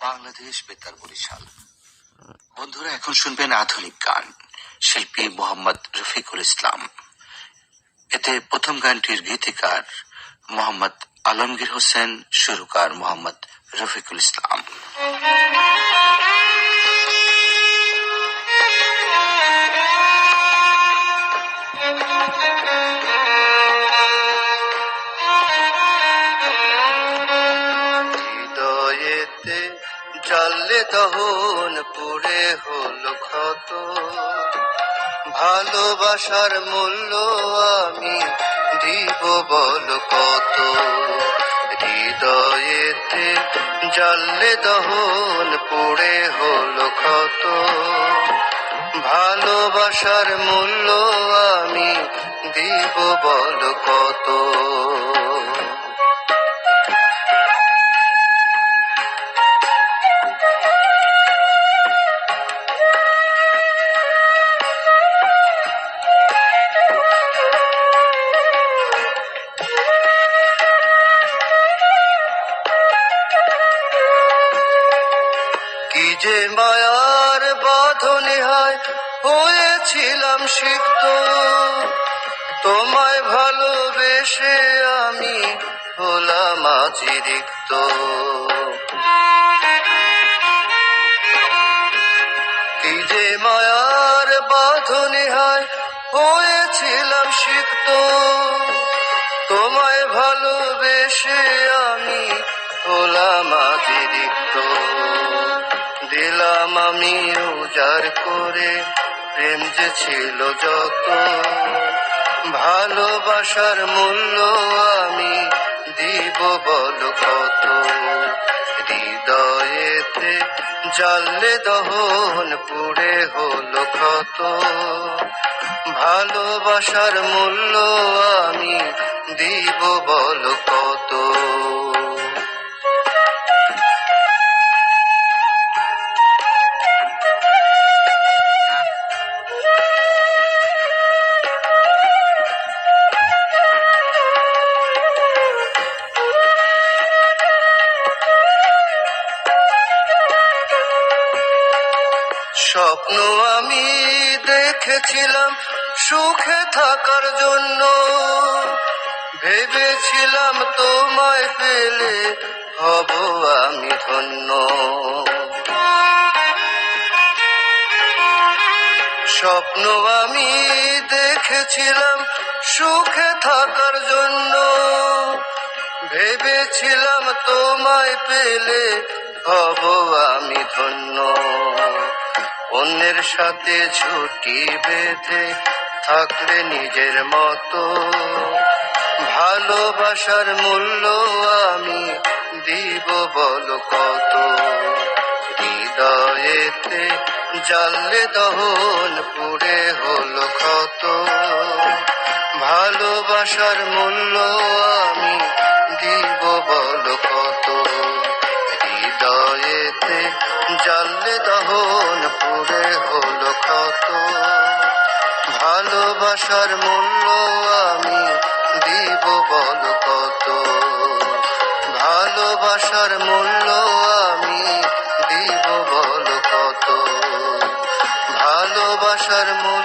বাংলাদেশ বেতার বরিশাল। বন্ধুরা, এখন শুনবেন আধুনিক গান। শিল্পী মোহাম্মদ রফিকুল ইসলাম। এতে প্রথম গানটির গীতিকার মোহাম্মদ আলমগীর হোসেন, সুরকার মোহাম্মদ রফিকুল ইসলাম। জলে দহন পুরে হলো ক্ষত। ভালোবাসার মূল্য আমি দিব বল কত। হৃদয়েতে জলে দহন পুড়ে হলো ক্ষত। ভালোবাসার মূল্য আমি দিব বল কত। যে মায়ার বাঁধনে হয়, হয়েছিলাম সিক্ত। তোমায় ভালোবেসে আমি হলাম অতিরিক্ত কি যে মায়ার বাঁধনে হয়, হয়েছিলাম সিক্ত। তোমায় ভালোবেসে আমি হলাম অতিরিক্ত দিলাম আমি উজাড় করে, প্রেম যে ছিল যত। ভালোবাসার মূল্য আমি দিব বল কত। হৃদয়েতে জানলে দহন পুড়ে হলো কত ভালোবাসার মূল্য আমি দিব বল কত। স্বপ্ন আমি দেখেছিলাম, সুখে থাকার জন্য। ভেবেছিলাম তোমায় পেলে হব আমি ধন্য। স্বপ্ন আমি দেখেছিলাম, সুখে থাকার জন্য। ভেবেছিলাম তোমায় পেলে হব আমি ধন্য। অন্যের সাথে ছুটি বেঁধে থাকলে নিজের মতো। ভালোবাসার মূল্য আমি দিব বল কত। হৃদয়েতে জানলে দহন পুড়ে হলো ক্ষত। ভালোবাসার মূল্য আমি দিব বল কত। হৃদয়েতে জলে দহন পুরে হলো ক্ষত ভালোবাসার মূল্য আমি দিব বল কত। ভালোবাসার মূল্য আমি দিব বল কত। ভালোবাসার মূল্য